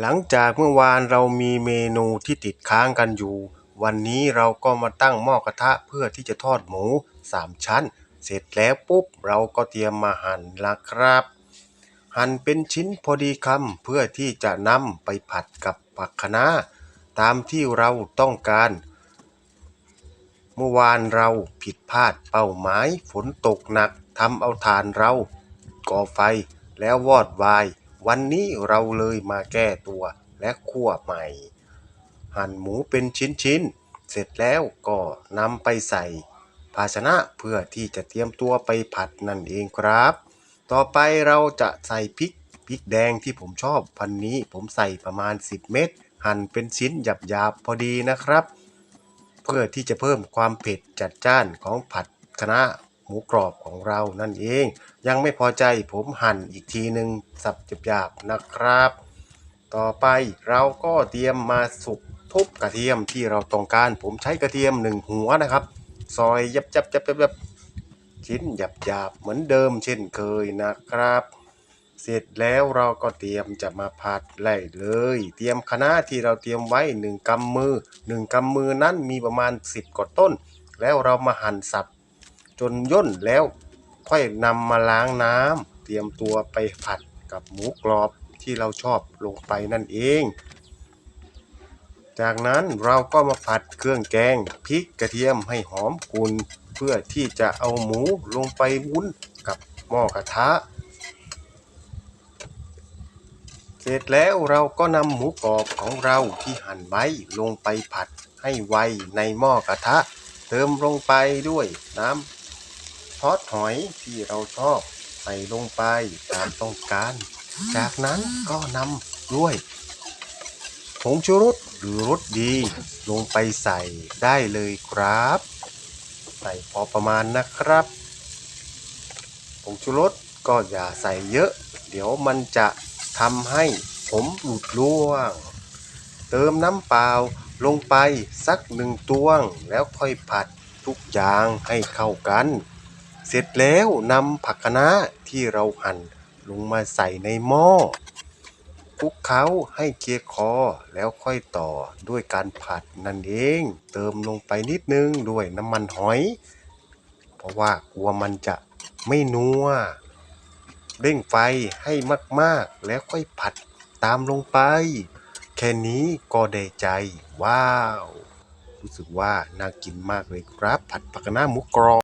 หลังจากเมื่อวานเรามีเมนูที่ติดค้างกันอยู่ วันนี้เราก็มาตั้งหม้อกระทะเพื่อที่จะทอดหมูสามชั้น เสร็จแล้วปุ๊บเราก็เตรียมมาหั่นละครับ หั่นเป็นชิ้นพอดีคำเพื่อที่จะนำไปผัดกับผักคะน้าตามที่เราต้องการ เมื่อวานเราผิดพลาดเป้าหมายฝนตกหนักทำเอาถ่านเราก่อไฟแล้ววอดวาย วันนี้เราเลยมาแก้ตัวและคั่วใหม่ หั่นหมูเป็นชิ้นๆ เสร็จแล้วก็นำไปใส่ ภาชนะเพื่อที่จะเตรียมตัวไปผัดนั่นเองครับ ต่อไปเราจะใส่พริกพริกแดงที่ผมชอบพันนี้ผมใส่ประมาณ 10 เม็ดหั่นเป็นชิ้นหยาบๆพอดีนะครับ เพื่อที่จะเพิ่มความเผ็ดจัดจ้านของผัดคะน้า หมูกรอบของเรานั่นเอง ยังไม่พอใจผมหั่นอีกทีหนึ่งสับหยาบๆนะครับ ต่อไปเราก็เตรียมมาสุกทุบกระเทียมที่เราต้องการผมใช้กระเทียมหนึ่งหัวนะครับ ซอยยับยับยับยับยับชิ้นหยาบหยาบๆเหมือนเดิมเช่นเคยนะครับ เสร็จแล้วเราก็เตรียมจะมาผัดไล่เลย เตรียมคะน้าที่เราเตรียมไว้หนึ่งกำมือหนึ่งกำมือนั้นมีประมาณ 10กว่าต้น แล้วเรามาหั่นสับ จนย่นแล้ว ค่อยนำมาล้างน้ำเตรียมตัวไปผัดกับหมูกรอบที่เราชอบลงไปนั่นเอง จากนั้นเราก็มาผัดเครื่องแกงพริกกระเทียมให้หอมกุนเพื่อที่จะเอาหมูลงไปวุ้นกับหม้อกระทะ เสร็จแล้วเราก็นำหมูกรอบของเราที่หั่นไว้ลงไปผัดให้ไวในหม้อกระทะ เติมลงไปด้วยน้ำ ซอสหอยที่เราชอบใส่ลงไปตามต้องการ จากนั้นก็นำด้วยผงชูรสหรือรสดีลงไปใส่ได้เลยครับ ใส่พอประมาณนะครับผงชูรสก็อย่าใส่เยอะ เดี๋ยวมันจะทำให้ผมหลุดร่วง เติมน้ำเปล่าลงไปสักหนึ่งตวง แล้วค่อยผัดทุกอย่างให้เข้ากัน เสร็จแล้วนำผักคะน้าที่เราหั่นลงมาใส่ในหม้อคลุกเคล้าให้เคลียคอแล้วค่อยต่อด้วยการผัดนั่นเอง เติมลงไปนิดนึงด้วยน้ำมันหอย เพราะว่ากลัวมันจะไม่นัวเร่งไฟให้มากๆ แล้วค่อยผัดตามลงไป แค่นี้ก็ได้ใจ ว้าว รู้สึกว่าน่ากินมากเลยครับ ผัดผักคะน้าหมูกรอบ